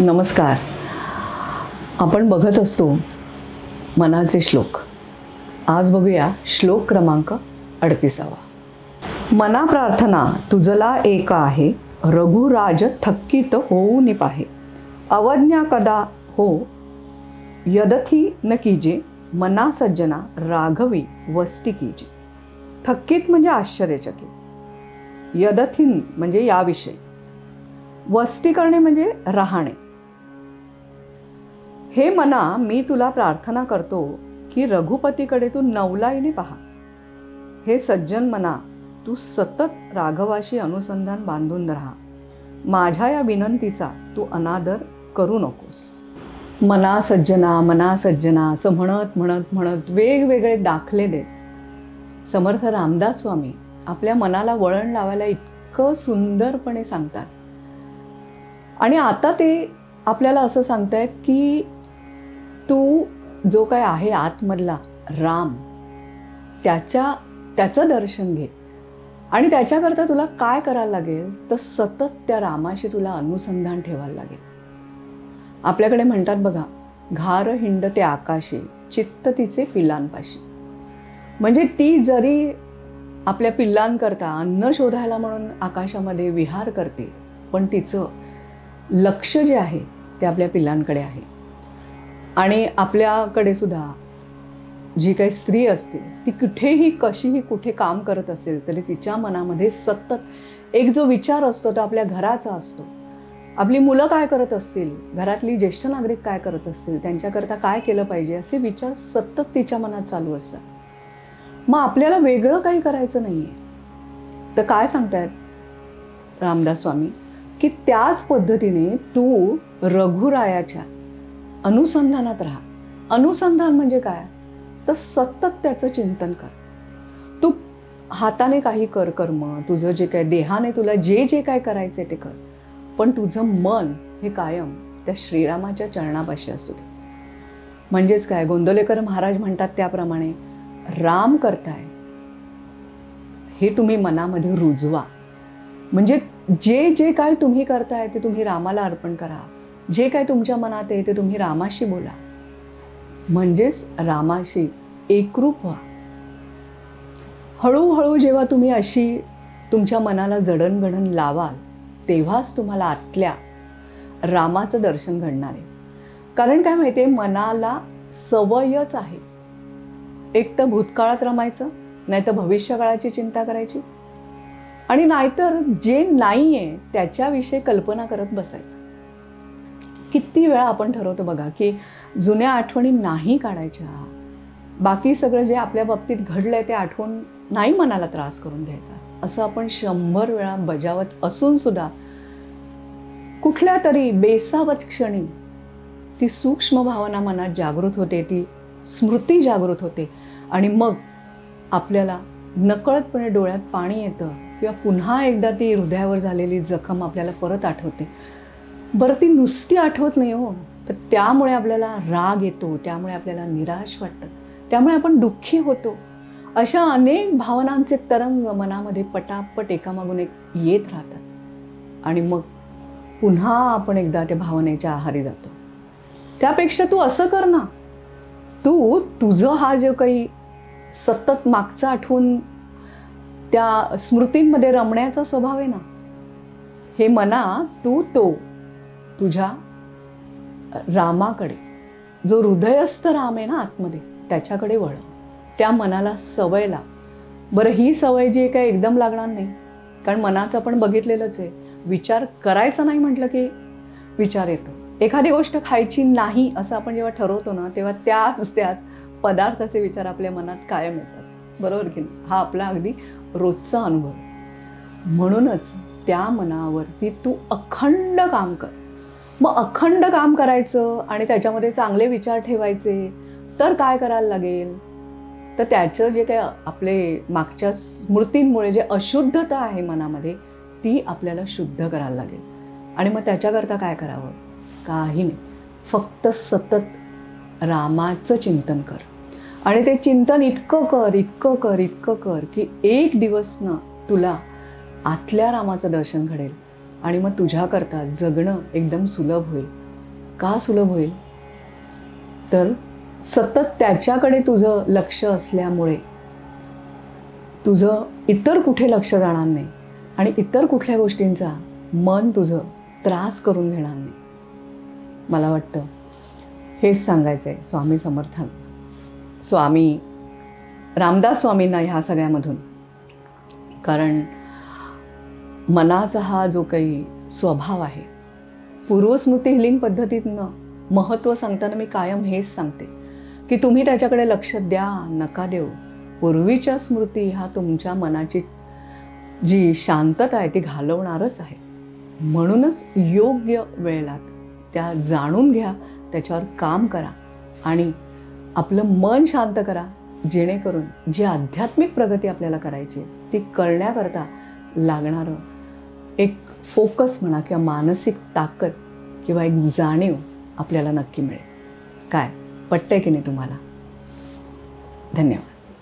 नमस्कार. आपण बघत असतो मनाचे श्लोक. आज बघूया श्लोक क्रमांक अडतीसावा. मना प्रार्थना तुझला एक आहे रघुराज थक्कित होऊ निपाहे अवज्ञा कदा हो यदथी न कीजे मना सज्जना राघवी वस्ती कीजे. थक्कित म्हणजे आश्चर्यचकित. यदथीन म्हणजे याविषयी. वस्ती करणे म्हणजे राहणे. हे मना मी तुला प्रार्थना करतो की रघुपतीकडे तू नवलाईने पहा. हे सज्जन मना तू सतत राघवाशी अनुसंधान बांधून राहा. माझ्या या विनंतीचा तू अनादर करू नकोस. मना सज्जना मना सज्जना असं म्हणत म्हणत म्हणत वेगवेगळे दाखले देत समर्थ रामदास स्वामी आपल्या मनाला वळण लावायला इतकं सुंदरपणे सांगतात. आणि आता ते आपल्याला असं सांगतायत की तू जो काय आहे आतमधला राम त्याच्या त्याचं दर्शन घे. आणि त्याच्याकरता तुला काय करायला लागेल? तर सतत त्या रामाशी तुला अनुसंधान ठेवायला लागेल. आपल्याकडे म्हणतात बघा घार हिंड ते आकाशी चित्त तिचे पिल्लांपाशी म्हणजे ती जरी आपल्या पिल्लांकरता अन्न शोधायला म्हणून आकाशामध्ये विहार करते पण तिचं लक्ष जे आहे ते आपल्या पिल्लांकडे आहे. आणि आपल्याकडे सुद्धा जी काही स्त्री असते ती कुठेही कशीही कुठे काम करत असेल तरी तिच्या मनामध्ये सतत एक जो विचार असतो तो आपल्या घराचा असतो. आपली मुलं काय करत असतील घरातली ज्येष्ठ नागरिक काय करत असतील त्यांच्याकरता काय केलं पाहिजे असे विचार सतत तिच्या मनात चालू असतात. मग आपल्याला वेगळं काही करायचं नाही आहे तर काय सांगतायत रामदास स्वामी? की त्याच पद्धतीने तू रघुरायाच्या अनुसंधानात राहा. अनुसंधान म्हणजे काय? तर सतत त्याचं चिंतन कर. तू हाताने काही कर कर्म तुझं जे काय देहाने तुला जे जे काय करायचे ते कर. पण तुझं मन हे कायम त्या श्रीरामाच्या चरणापाशी असू दे. म्हणजेच काय? गोंदवलेकर महाराज म्हणतात त्याप्रमाणे राम करताय हे तुम्ही मनामध्ये रुजवा. म्हणजे जे जे काय तुम्ही करताय ते तुम्ही रामाला अर्पण करा. जे काय तुमच्या मनात आहे ते तुम्ही रामाशी बोला. म्हणजेच रामाशी एकरूप व्हा. हळूहळू जेव्हा तुम्ही अशी तुमच्या मनाला जडणघडण लावाल तेव्हाच तुम्हाला आतल्या रामाचं दर्शन घडणार आहे. कारण काय माहिती आहे मनाला सवयच आहे. एक तर भूतकाळात रमायचं नाही तर भविष्यकाळाची चिंता करायची. आणि नाहीतर जे नाही आहे त्याच्याविषयी कल्पना करत बसायचं. किती वेळा आपण ठरवतो बघा की जुन्या आठवणी नाही काढायच्या. बाकी सगळं जे आपल्या बाबतीत घडलंय ते आठवण नाही मनाला त्रास करून घ्यायचा. असं आपण शंभर वेळा बजावत असून सुद्धा कुठल्या तरी बेसावत क्षणी ती सूक्ष्म भावना मनात जागृत होते ती स्मृती जागृत होते आणि मग आपल्याला नकळतपणे डोळ्यात पाणी येतं किंवा पुन्हा एकदा ती हृदयावर झालेली जखम आपल्याला परत आठवते. बरं ती नुसती आठवत नाही हो. तर त्यामुळे आपल्याला राग येतो त्यामुळे आपल्याला निराश वाटतं त्यामुळे आपण दुःखी होतो. अशा अनेक भावनांचे तरंग मनामध्ये पटापट एकामागून एक येत राहतात. आणि मग पुन्हा आपण एकदा त्या भावनेच्या आहारी जातो. त्यापेक्षा तू असं कर ना. तू तुझं हा जो काही सतत मागचं आठवून त्या स्मृतींमध्ये रमण्याचा स्वभाव आहे ना. हे मना तू तो. तुझ्या रामाकडे जो हृदयस्थ राम आहे ना आतमध्ये त्याच्याकडे वळ. त्या मनाला सवय लाव. बरं ही सवय जी आहे काय एकदम लागणार नाही. कारण मनाचं आपण बघितलेलंच आहे. विचार करायचा नाही म्हटलं की विचार येतो. एखादी गोष्ट खायची नाही असं आपण जेव्हा ठरवतो ना तेव्हा त्याच त्याच पदार्थाचे विचार आपल्या मनात कायम येतात. बरोबर की नाही? हा आपला अगदी रोजचा अनुभव म्हणूनच त्या मनावरती तू अखंड काम कर. मग अखंड काम करायचं आणि त्याच्यामध्ये चांगले विचार ठेवायचे तर काय करायला लागेल? तर त्याचं जे काय आपले मागच्या स्मृतींमुळे जे अशुद्धता आहे मनामध्ये ती आपल्याला शुद्ध करायला लागेल. आणि मग त्याच्याकरता काय करावं? काही नाही. फक्त सतत रामाचं चिंतन कर. आणि ते चिंतन इतकं कर इतकं कर इतकं कर की एक दिवस ना तुला आतल्या रामाचं दर्शन घडेल. आणि मग तुझ्याकरता जगणं एकदम सुलभ होईल. का सुलभ होईल? तर सतत त्याच्याकडे तुझं लक्ष असल्यामुळे. तुझं इतर कुठे लक्ष जाणार नाही आणि इतर कुठल्या गोष्टींचा मन तुझं त्रास करून घेणार नाही. मला वाटतं हेच सांगायचं आहे स्वामी समर्थन. स्वामी रामदास स्वामींना ह्या सगळ्यामधून. कारण मनाचा हा जो काही स्वभाव आहे पूर्वस्मृती हिलिंग पद्धतीतनं महत्त्व सांगताना मी कायम हेच सांगते की तुम्ही त्याच्याकडे लक्ष द्या नका देऊ. पूर्वीच्या स्मृती ह्या तुमच्या मनाची जी शांतता आहे ती घालवणारच आहे. म्हणूनच योग्य वेळेला त्या जाणून घ्या त्याच्यावर काम करा आणि आपलं मन शांत करा जेणेकरून जी आध्यात्मिक प्रगती आपल्याला करायची आहे, ती करण्याकरता लागणारं एक फोकस म्हणा किंवा मानसिक ताकद किंवा एक जाणीव आपल्याला नक्की मिळेल. काय? पटतंय की नाही तुम्हाला? धन्यवाद.